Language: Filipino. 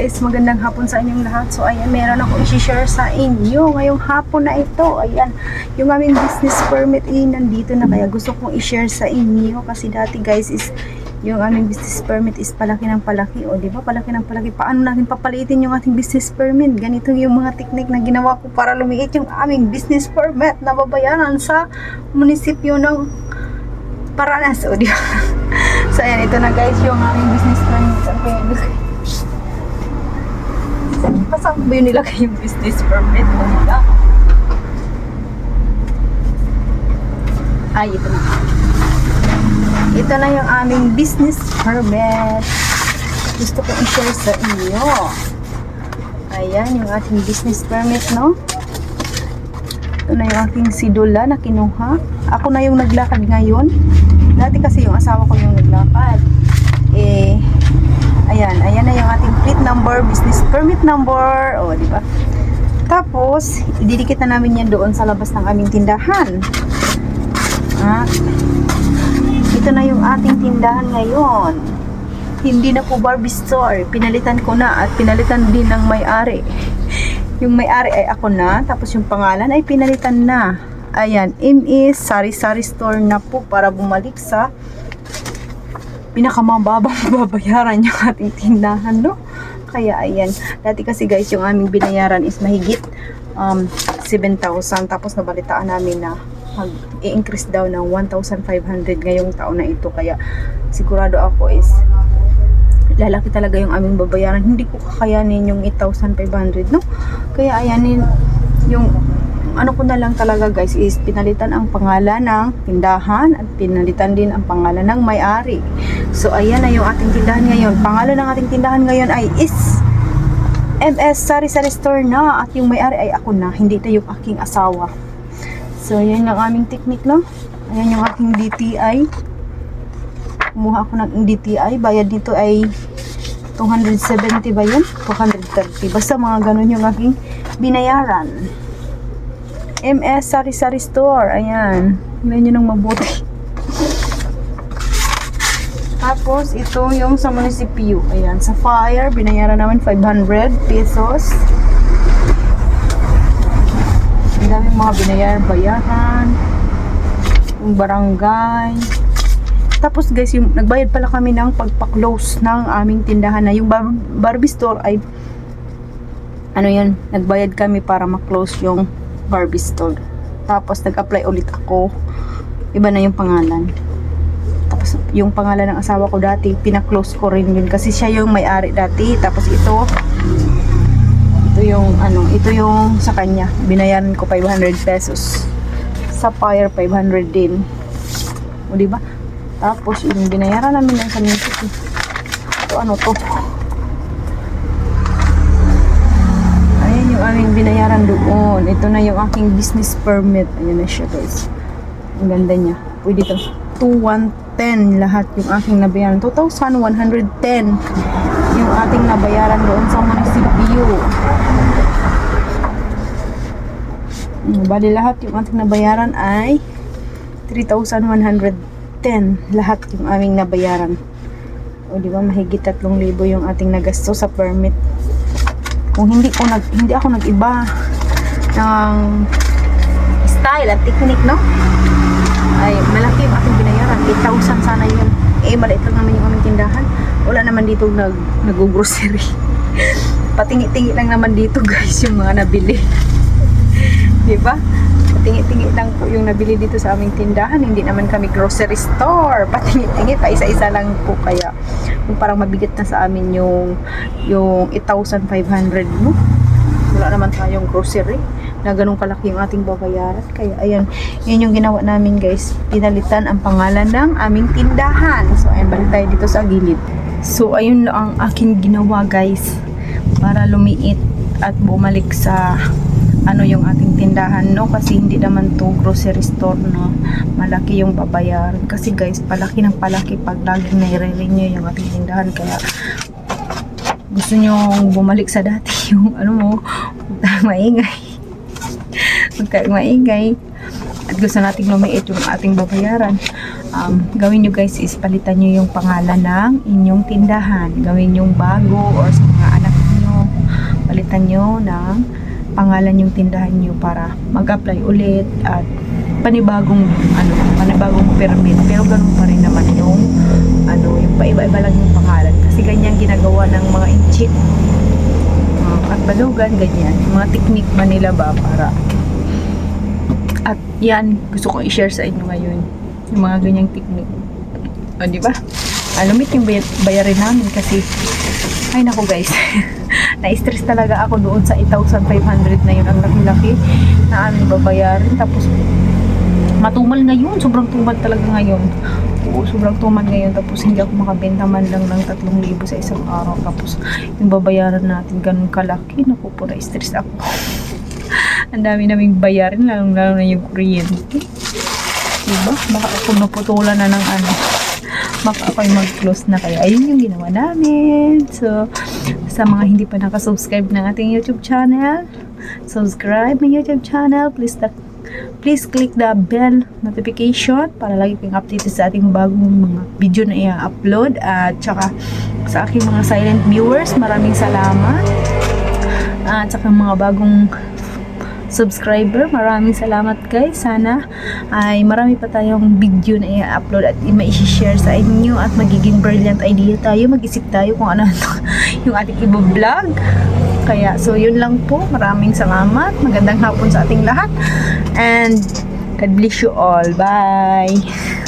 guys, magandang hapon sa inyong lahat. So ayan, meron ako i-share sa inyo ngayong hapon na ito. Ayan, yung aming business permit eh, nandito na kaya gusto kong i-share sa inyo kasi dati guys is yung aming business permit is palaki ng palaki. O, di ba? Palaki ng palaki. Paano natin papalitin yung ating business permit? Ganito yung mga technique na ginawa ko para lumiit yung aming business permit na babayaran sa munisipyo ng Paranas. O, di ba? so, ayan, ito na guys yung aming business permit. Saan Saan ba yung nilagay yung business permit mo nila? Ay, ito na. Ito na yung aming business permit. Gusto ko i-share sa inyo. Ayan, yung ating business permit, no? Ito na yung aking sidula na kinuha. Ako na yung naglakad ngayon. Dati kasi yung asawa ko yung naglakad. Eh, ayan, ayan na yung ating plate number, business permit number. O, di ba? Tapos, ididikit na namin yan doon sa labas ng aming tindahan. Ah, ito na yung ating tindahan ngayon. Hindi na po Barbie store. Pinalitan ko na at pinalitan din ng may-ari. Yung may-ari ay ako na, tapos yung pangalan ay pinalitan na. Ayan, MS Sari Sari Store na po para bumalik sa pinakamababang babayaran yung ating tindahan, no? Kaya ayan, dati kasi guys, yung aming binayaran is mahigit um, 7,000. Tapos nabalitaan namin na mag-i-increase daw ng 1,500 ngayong taon na ito. Kaya sigurado ako is lalaki talaga yung aming babayaran. Hindi ko kakayanin yung 8,500, no? Kaya ayan yung ano ko na lang talaga guys is pinalitan ang pangalan ng tindahan at pinalitan din ang pangalan ng may-ari. So ayan na yung ating tindahan ngayon. Pangalan ng ating tindahan ngayon ay is MS Sari Sari Store na at yung may-ari ay ako na, hindi ito yung aking asawa. So yan yung aming technique no. Ayan yung aking DTI. Kumuha ako ng DTI. Bayad nito ay 270 ba yun? 230. Basta mga ganun yung aking binayaran. MS Sari Sari Store. Ayan. Tingnan nyo nang mabuti. Tapos, ito yung sa munisipyo. Ayan. Sa fire, binayaran namin 500 pesos. Ang dami mga binayaran, bayaran. Yung barangay. Tapos guys, yung nagbayad pala kami ng pagpa-close ng aming tindahan na yung bar- Barbie store ay ano yun, nagbayad kami para ma-close yung Barbie store. Tapos nag-apply ulit ako. Iba na yung pangalan. Tapos yung pangalan ng asawa ko dati, pina-close ko rin yun kasi siya yung may-ari dati. Tapos ito, ito yung ano, ito yung sa kanya. Binayaran ko 500 pesos. Sa fire 500 din. O di ba? Tapos yung binayaran namin ng sa music. Ito ano to? Binayaran doon. Ito na yung aking business permit. Ayan na siya guys. Ang ganda niya. Pwede to. 2110 lahat yung aking nabayaran. 2,110 yung ating nabayaran doon sa munisipyo. Mm, Bali lahat yung ating nabayaran ay 3,110 lahat yung aming nabayaran. O di ba mahigit 3,000 yung ating nagasto sa permit. Kung hindi ko nag hindi ako nag-iba ng style at technique, no? Ay malaki yung ating binayaran. 8,000 sana yun. Eh maliit lang naman yung aming tindahan. Wala naman dito nag nag-grocery. Patingi-tingi lang naman dito guys yung mga nabili. Di ba? Patingi-tingi lang po yung nabili dito sa aming tindahan. Hindi naman kami grocery store. Patingi-tingi pa isa-isa lang po kaya yung parang mabigat na sa amin yung yung 8,500 mo. Wala naman tayong grocery na ganun kalaki yung ating babayaran. Kaya ayan, yun yung ginawa namin guys. Pinalitan ang pangalan ng aming tindahan. So ayan, balik tayo dito sa gilid. So ayun lang ang aking ginawa guys para lumiit at bumalik sa ano yung ating tindahan no? Kasi hindi naman to grocery store no? Malaki yung babayaran. Kasi guys palaki ng palaki pag laging nire-renew yung ating tindahan. Kaya gusto nyo bumalik sa dati yung ano mo maingay. Huwag tayong maingay. At gusto nating lumiit yung ating babayaran. Um, gawin nyo guys is palitan nyo yung pangalan ng inyong tindahan. Gawin yung bago or sa mga anak palitan nyo ng pangalan yung tindahan nyo para mag-apply ulit at panibagong ano, panibagong permit. Pero ganun pa rin naman yung ano, yung paiba-iba lang yung pangalan. Kasi ganyan ginagawa ng mga inchik at balugan, ganyan. Yung mga technique ba nila ba para at yan, gusto kong i-share sa inyo ngayon yung mga ganyang technique. O, di ba? Alumit yung bay- bayarin namin kasi ay nako guys. Na-stress talaga ako doon sa 8,500 na yun. Ang laki-laki na aming babayarin. Tapos matumal ngayon. Sobrang tumal talaga ngayon. Oo, sobrang tumal ngayon. Tapos hindi ako makabenta man lang ng 3,000 sa isang araw. Tapos yung babayaran natin ganun kalaki. Naku po, na-stress ako. Ang dami naming bayarin, lalong-lalo na yung kuryente. Diba? Baka ako naputulan na ng ano. Baka ako'y mag-close na kaya. Ayun yung ginawa namin. So, sa mga hindi pa nakasubscribe ng ating YouTube channel, subscribe ng YouTube channel. Please, please click the bell notification para lagi kang updated sa ating bagong mga video na i-upload. At saka sa aking mga silent viewers, maraming salamat. At saka mga bagong subscriber. Maraming salamat guys. Sana ay marami pa tayong video na i-upload at i-share sa inyo at magiging brilliant idea tayo. Mag-isip tayo kung ano yung ating i-vlog. Kaya, so yun lang po. Maraming salamat. Magandang hapon sa ating lahat. And God bless you all. Bye!